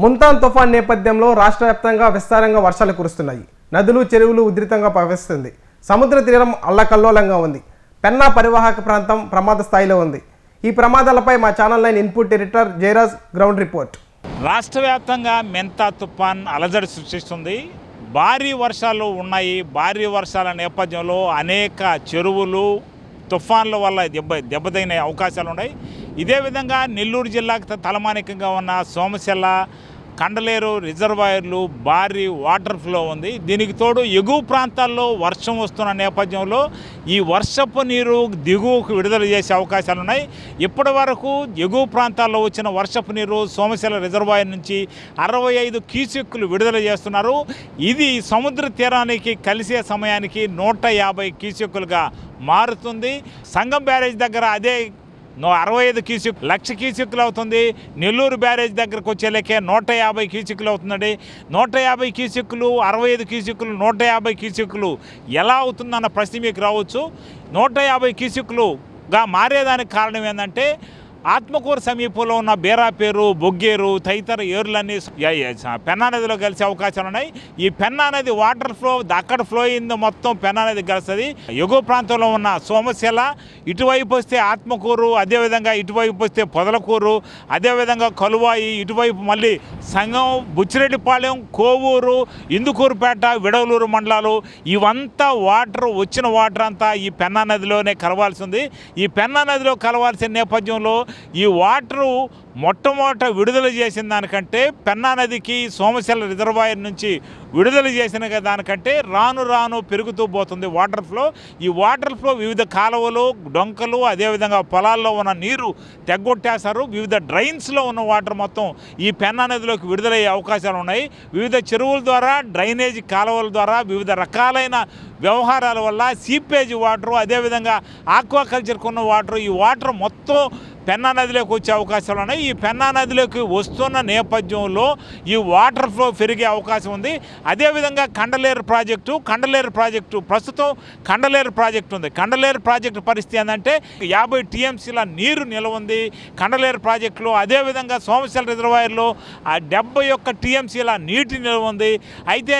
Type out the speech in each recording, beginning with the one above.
ముంతాన్ తుఫాన్ నేపథ్యంలో రాష్ట్ర వ్యాప్తంగా విస్తారంగా వర్షాలు కురుస్తున్నాయి. నదులు చెరువులు ఉధృతంగా ప్రవహిస్తుంది. సముద్ర తీరం అల్లకల్లోలంగా ఉంది. పెన్నా పరివాహక ప్రాంతం ప్రమాద స్థాయిలో ఉంది. ఈ ప్రమాదాలపై మా channel line input editor Jayaraj ground report. రాష్ట్ర వ్యాప్తంగా మెంతా తుఫాన్ అలజడి సృష్టిస్తుంది. భారీ వర్షాలు ఉన్నాయి. భారీ వర్షాల నేపథ్యంలో అనేక చెరువులు తుఫాన్ల వల్ల దెబ్బ దెబ్బతగిన అవకాశాలు ఉన్నాయి ఇదే విధంగా నెల్లూరు జిల్లాకు తలమానికంగా ఉన్న సోమశెల కండలేరు రిజర్వాయర్లు భారీ వాటర్ ఫ్లో ఉంది. దీనికి తోడు ఎగువ ప్రాంతాల్లో వర్షం వస్తున్న నేపథ్యంలో ఈ వర్షపు నీరు దిగువకు విడుదల చేసే అవకాశాలు ఉన్నాయి ఇప్పటి వరకు ఎగువ ప్రాంతాల్లో వచ్చిన వర్షపు నీరు సోమశిల రిజర్వాయర్ నుంచి అరవై ఐదు క్యూసెక్కులు విడుదల చేస్తున్నారు. ఇది సముద్ర తీరానికి కలిసే సమయానికి నూట యాభై క్యూసెక్కులుగా మారుతుంది. సంగం బ్యారేజ్ దగ్గర అదే అరవై ఐదు క్యూసిక్ లక్ష క్యూసిక్లు అవుతుంది. నెల్లూరు బ్యారేజ్ దగ్గరకు వచ్చేలేకే నూట యాభై క్యూసిక్లు అవుతుందండి. నూట యాభై క్యూసిక్లు అరవై ఐదు క్యూసిక్లు నూట యాభై క్యూసిక్లు ఎలా అవుతుందన్న ప్రశ్న మీకు రావచ్చు. నూట యాభై క్యూసిక్లుగా మారేదానికి కారణం ఏంటంటే ఆత్మకూరు సమీపంలో ఉన్న బేరాపేరు బొగ్గేరు తదితర ఏర్లన్నీ పెన్నా నదిలో కలిసే అవకాశాలు ఉన్నాయి. ఈ పెన్నా నది వాటర్ ఫ్లో అక్కడ ఫ్లో అయింది మొత్తం పెన్నా నది కలుస్తుంది. ఎగువ ప్రాంతంలో ఉన్న సోమశిల ఇటువైపు వస్తే ఆత్మకూరు అదేవిధంగా ఇటువైపు వస్తే పొదలకూరు అదేవిధంగా కలువాయి ఇటువైపు మళ్ళీ సంగం బుచ్చిరెడ్డిపాళెం కోవూరు ఇందుకూరుపేట విడవలూరు మండలాలు ఇవంతా వాటర్ వచ్చిన వాటర్ అంతా ఈ పెన్నా నదిలోనే కలవాల్సి ఉంది. ఈ పెన్నా నదిలో కలవాల్సిన నేపథ్యంలో ఈ వాటరు మొట్టమొదట విడుదల చేసిన దానికంటే పెన్నా నదికి సోమశిల రిజర్వాయర్ నుంచి విడుదల చేసిన దానికంటే రాను రాను పెరుగుతూ పోతుంది వాటర్ ఫ్లో. ఈ వాటర్ ఫ్లో వివిధ కాలువలు డొంకలు అదేవిధంగా పొలాల్లో ఉన్న నీరు తెగ్గొట్టేశారు. వివిధ డ్రైన్స్లో ఉన్న వాటర్ మొత్తం ఈ పెన్నా నదిలోకి విడుదలయ్యే అవకాశాలు ఉన్నాయి. వివిధ చెరువుల ద్వారా డ్రైనేజ్ కాలువల ద్వారా వివిధ రకాలైన వ్యవహారాల వల్ల సీపేజ్ వాటరు అదేవిధంగా ఆక్వాకల్చర్కు ఉన్న వాటర్ ఈ వాటర్ మొత్తం పెన్నా నదిలోకి వచ్చే అవకాశాలు ఉన్నాయి. ఈ పెన్నా నదిలోకి వస్తున్న నేపథ్యంలో ఈ వాటర్ ఫ్లో పెరిగే అవకాశం ఉంది. అదేవిధంగా కండలేరు ప్రాజెక్టు కండలేరు ప్రాజెక్టు ప్రస్తుతం కండలేరు ప్రాజెక్టు ఉంది. కండలేరు ప్రాజెక్టు పరిస్థితి ఏంటంటే యాభై టీఎంసీల నీరు నిలవ ఉంది. కండలేరు ప్రాజెక్టులో అదేవిధంగా సోమశల రిజర్వాయర్లో ఆ డెబ్బై ఒక్క టీఎంసీల నీటి నిల్వ ఉంది. అయితే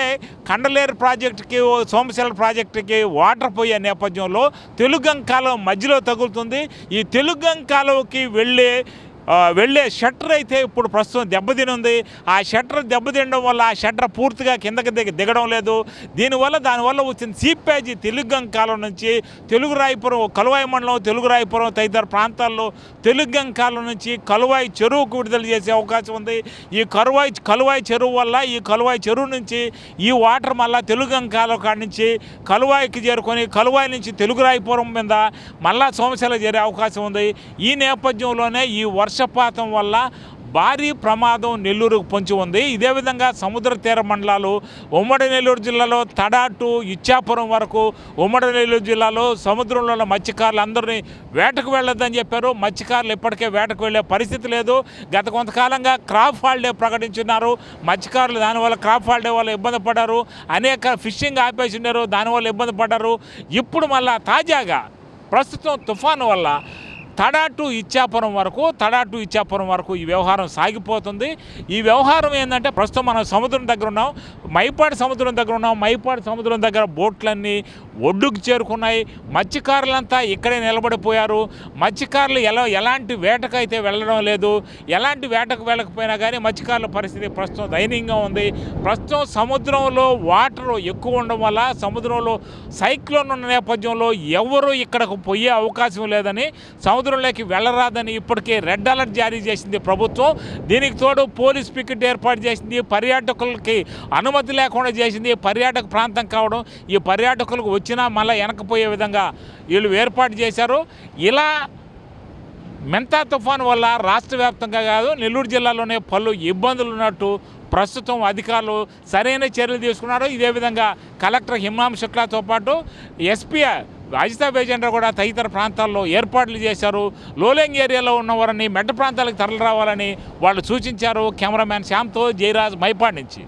కండలేరు ప్రాజెక్టుకి ఓ సోమశిల ప్రాజెక్టుకి వాటర్ పోయే నేపథ్యంలో తెలుగం కాలువ మధ్యలో తగులుతుంది. ఈ తెలుగం కాలువకి వెళ్ళే ఆ, వెళ్ళే షట్టర్ అయితే ఇప్పుడు ప్రస్తుతం దెబ్బతినుంది. ఆ షట్టర్ దెబ్బతినడం వల్ల ఆ షట్టర్ పూర్తిగా కిందకి దిగ దిగడం లేదు. దీనివల్ల దానివల్ల వచ్చిన సీపేజీ తెలుగుగం కాలం నుంచి తెలుగు రాయపురం కలువాయి మండలం తెలుగు రాయపురం తదితర ప్రాంతాల్లో తెలుగం కాలం నుంచి కలువాయి చెరువుకు విడుదల చేసే అవకాశం ఉంది. ఈ కరువాయి కలువాయి చెరువు వల్ల ఈ కలువాయి చెరువు నుంచి ఈ వాటర్ మళ్ళా తెలుగుగం కాలం కాడి నుంచి కలువాయికి చేరుకొని కలువాయి నుంచి తెలుగు రాయపురం మీద మళ్ళా సోమశిల చేరే అవకాశం ఉంది. ఈ నేపథ్యంలోనే ఈ వర్షపాతం వల్ల భారీ ప్రమాదం నెల్లూరుకు పొంచి ఉంది. ఇదే విధంగా సముద్ర తీర మండలాలు ఉమ్మడి నెల్లూరు జిల్లాలో తడాటు ఇచ్చాపురం వరకు ఉమ్మడి నెల్లూరు జిల్లాలో సముద్రంలో ఉన్న మత్స్యకారులు అందరినీ వేటకు వెళ్ళొద్దని చెప్పారు. మత్స్యకారులు ఇప్పటికే వేటకు వెళ్ళే పరిస్థితి లేదు. గత కొంతకాలంగా క్రాప్ హాలిడే ప్రకటించున్నారు. మత్స్యకారులు దానివల్ల క్రాప్ హాలిడే వల్ల ఇబ్బంది పడ్డారు. అనేక ఫిషింగ్ ఆపేసి ఉన్నారు దానివల్ల ఇబ్బంది పడ్డారు. ఇప్పుడు మళ్ళా తాజాగా ప్రస్తుతం తుఫాను వల్ల తడాటు ఇచ్చాపురం వరకు తడాటు ఇచ్చాపురం వరకు ఈ వ్యవహారం సాగిపోతుంది. ఈ వ్యవహారం ఏంటంటే ప్రస్తుతం మనం సముద్రం దగ్గర ఉన్నాం మైపాడు సముద్రం దగ్గర ఉన్నాం మైపాడు సముద్రం దగ్గర బోట్లన్నీ ఒడ్డుకు చేరుకున్నాయి. మత్స్యకారులంతా ఇక్కడే నిలబడిపోయారు. మత్స్యకారులు ఎలా ఎలాంటి వేటకు అయితే వెళ్ళడం లేదు ఎలాంటి వేటకు వెళ్ళకపోయినా కానీ మత్స్యకారుల పరిస్థితి ప్రస్తుతం దయనీయంగా ఉంది. ప్రస్తుతం సముద్రంలో వాటర్ ఎక్కువ ఉండడం వల్ల సముద్రంలో సైక్లోన్ ఉన్న నేపథ్యంలో ఎవరు ఇక్కడకు పోయే అవకాశం లేదని సముద్రంలోకి వెళ్ళరాదని ఇప్పటికే రెడ్ అలర్ట్ జారీ చేసింది ప్రభుత్వం. దీనికి తోడు పోలీస్ పికెట్ ఏర్పాటు చేసింది పర్యాటకులకి అనుమతి లేకుండా చేసింది పర్యాటక ప్రాంతం కావడం ఈ పర్యాటకులకు వచ్చినా మళ్ళీ వెనకపోయే విధంగా వీళ్ళు ఏర్పాటు చేశారు. ఇలా మెంతా తుఫాను వల్ల రాష్ట్ర వ్యాప్తంగా కాదు నెల్లూరు జిల్లాలోనే పలు ఇబ్బందులు ఉన్నట్టు ప్రస్తుతం అధికారులు సరైన చర్యలు తీసుకున్నారు. ఇదే విధంగా కలెక్టర్ హిమాం శుక్లాతో పాటు ఎస్పీ అజితా బేజెండ్ర కూడా తదితర ప్రాంతాల్లో ఏర్పాట్లు చేశారు. లోలెంగ్ ఏరియాలో ఉన్నవారిని మెట్ట ప్రాంతాలకు తరలి రావాలని వాళ్ళు సూచించారు కెమెరామ్యాన్ శ్యామ్తో జయరాజ్ మైపాడ్ నుంచి.